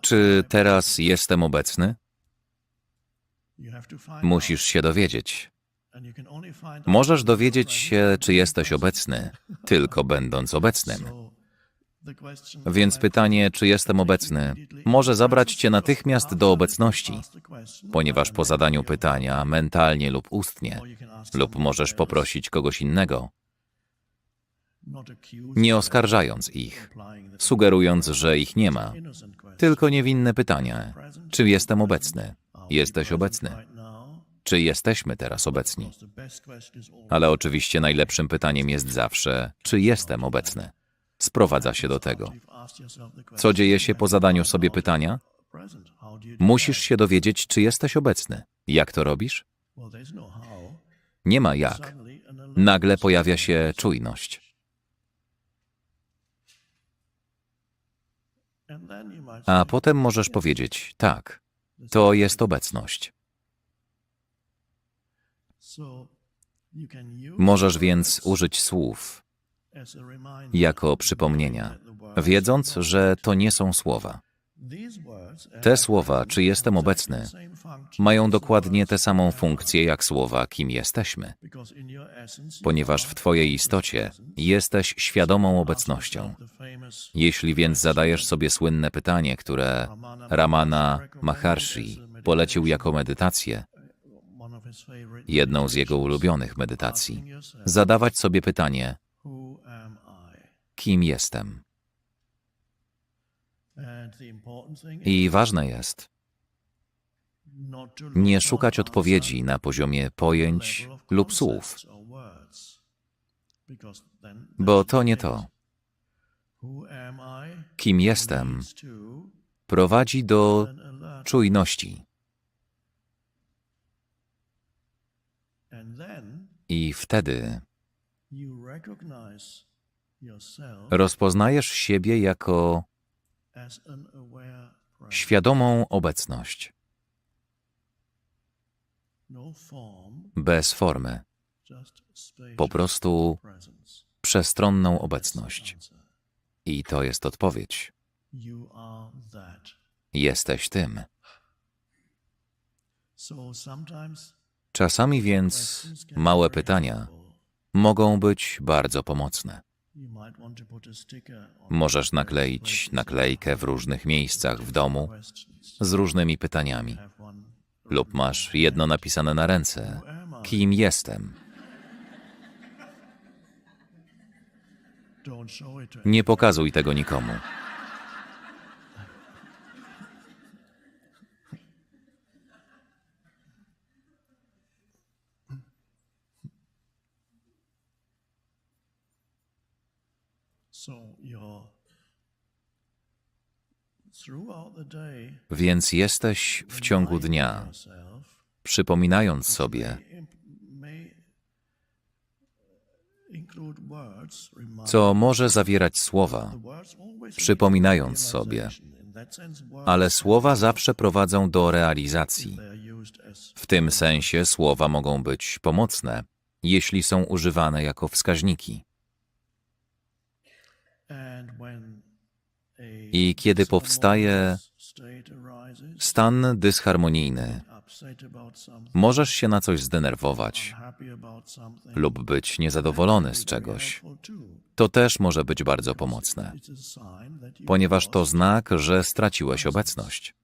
Czy teraz jestem obecny? Musisz się dowiedzieć. Możesz dowiedzieć się, czy jesteś obecny, tylko będąc obecnym. Więc pytanie, czy jestem obecny, może zabrać cię natychmiast do obecności, ponieważ po zadaniu pytania, mentalnie lub ustnie, lub możesz poprosić kogoś innego, nie oskarżając ich, sugerując, że ich nie ma, tylko niewinne pytanie: czy jestem obecny? Jesteś obecny? Czy jesteśmy teraz obecni? Ale oczywiście najlepszym pytaniem jest zawsze, czy jestem obecny? Sprowadza się do tego. Co dzieje się po zadaniu sobie pytania? Musisz się dowiedzieć, czy jesteś obecny. Jak to robisz? Nie ma jak. Nagle pojawia się czujność. A potem możesz powiedzieć: tak, to jest obecność. Możesz więc użyć słów jako przypomnienia, wiedząc, że to nie są słowa. Te słowa, czy jestem obecny, mają dokładnie tę samą funkcję jak słowa, kim jesteśmy, ponieważ w Twojej istocie jesteś świadomą obecnością. Jeśli więc zadajesz sobie słynne pytanie, które Ramana Maharshi polecił jako medytację, jedną z jego ulubionych medytacji, zadawać sobie pytanie, kim jestem. I ważne jest nie szukać odpowiedzi na poziomie pojęć lub słów, bo to nie to. Kim jestem? prowadzi do czujności. I wtedy rozpoznajesz siebie jako świadomą obecność, bez formy, po prostu przestronną obecność. I to jest odpowiedź. Jesteś tym. Czasami więc małe pytania mogą być bardzo pomocne. Możesz nakleić naklejkę w różnych miejscach w domu z różnymi pytaniami. Lub masz jedno napisane na ręce: Kim jestem? Nie pokazuj tego nikomu. Więc jesteś w ciągu dnia, przypominając sobie, co może zawierać słowa, przypominając sobie, ale słowa zawsze prowadzą do realizacji. W tym sensie słowa mogą być pomocne, jeśli są używane jako wskaźniki. I kiedy powstaje stan dysharmonijny, możesz się na coś zdenerwować lub być niezadowolony z czegoś. To też może być bardzo pomocne, ponieważ to znak, że straciłeś obecność.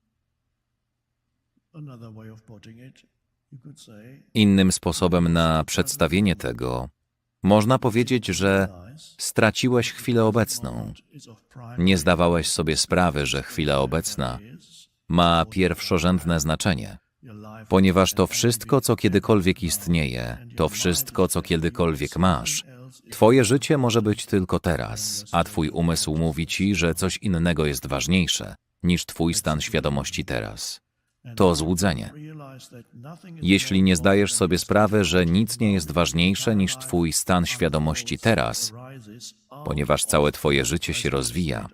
Innym sposobem na przedstawienie tego można powiedzieć, że straciłeś chwilę obecną. Nie zdawałeś sobie sprawy, że chwila obecna ma pierwszorzędne znaczenie, ponieważ to wszystko, co kiedykolwiek istnieje, to wszystko, co kiedykolwiek masz, Twoje życie może być tylko teraz, a Twój umysł mówi Ci, że coś innego jest ważniejsze niż Twój stan świadomości teraz. To złudzenie. Jeśli nie zdajesz sobie sprawy, że nic nie jest ważniejsze niż Twój stan świadomości teraz, ponieważ całe Twoje życie się rozwija,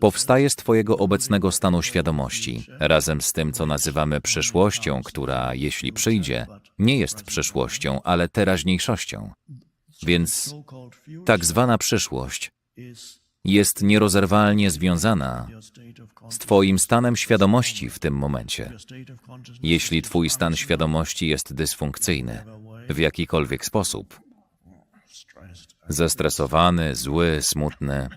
powstaje z Twojego obecnego stanu świadomości, razem z tym, co nazywamy przyszłością, która, jeśli przyjdzie, nie jest przyszłością, ale teraźniejszością. Więc tak zwana przyszłość jest nierozerwalnie związana z Twoim stanem świadomości w tym momencie. Jeśli Twój stan świadomości jest dysfunkcyjny w jakikolwiek sposób, zestresowany, zły, smutny,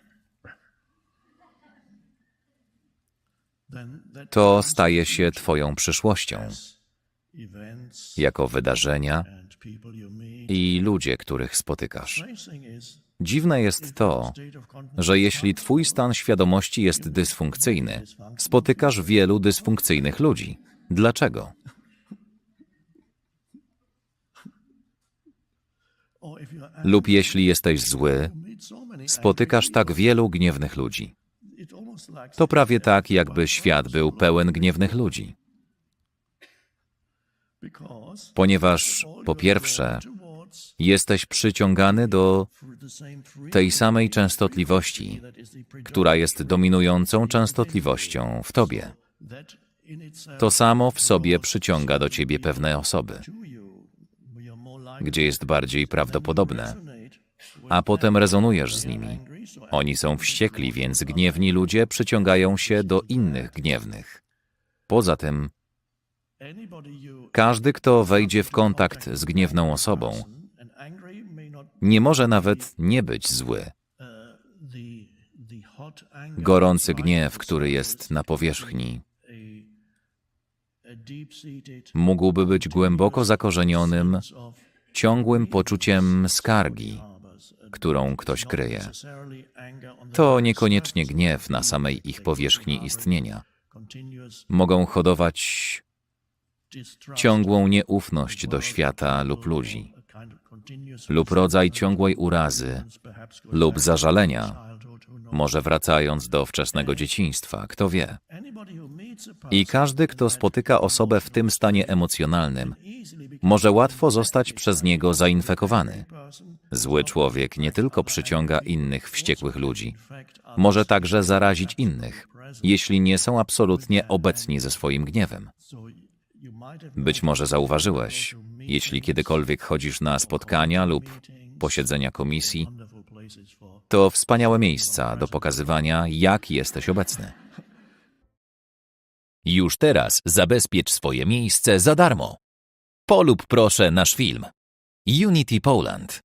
to staje się Twoją przyszłością, jako wydarzenia i ludzie, których spotykasz. Dziwne jest to, że jeśli Twój stan świadomości jest dysfunkcyjny, spotykasz wielu dysfunkcyjnych ludzi. Dlaczego? Lub jeśli jesteś zły, spotykasz tak wielu gniewnych ludzi. To prawie tak, jakby świat był pełen gniewnych ludzi. Ponieważ, po pierwsze, jesteś przyciągany do tej samej częstotliwości, która jest dominującą częstotliwością w tobie. To samo w sobie przyciąga do ciebie pewne osoby, gdzie jest bardziej prawdopodobne, a potem rezonujesz z nimi. Oni są wściekli, więc gniewni ludzie przyciągają się do innych gniewnych. Poza tym, każdy, kto wejdzie w kontakt z gniewną osobą, nie może nawet nie być zły. Gorący gniew, który jest na powierzchni, mógłby być głęboko zakorzenionym, ciągłym poczuciem skargi, którą ktoś kryje. To niekoniecznie gniew na samej ich powierzchni istnienia. Mogą hodować ciągłą nieufność do świata lub ludzi, lub rodzaj ciągłej urazy lub zażalenia, może wracając do wczesnego dzieciństwa, kto wie. I każdy, kto spotyka osobę w tym stanie emocjonalnym, może łatwo zostać przez niego zainfekowany. Zły człowiek nie tylko przyciąga innych wściekłych ludzi, może także zarazić innych, jeśli nie są absolutnie obecni ze swoim gniewem. Być może zauważyłeś, jeśli kiedykolwiek chodzisz na spotkania lub posiedzenia komisji, to wspaniałe miejsca do pokazywania, jak jesteś obecny. Już teraz zabezpiecz swoje miejsce za darmo. Polub proszę nasz film. Unity Poland.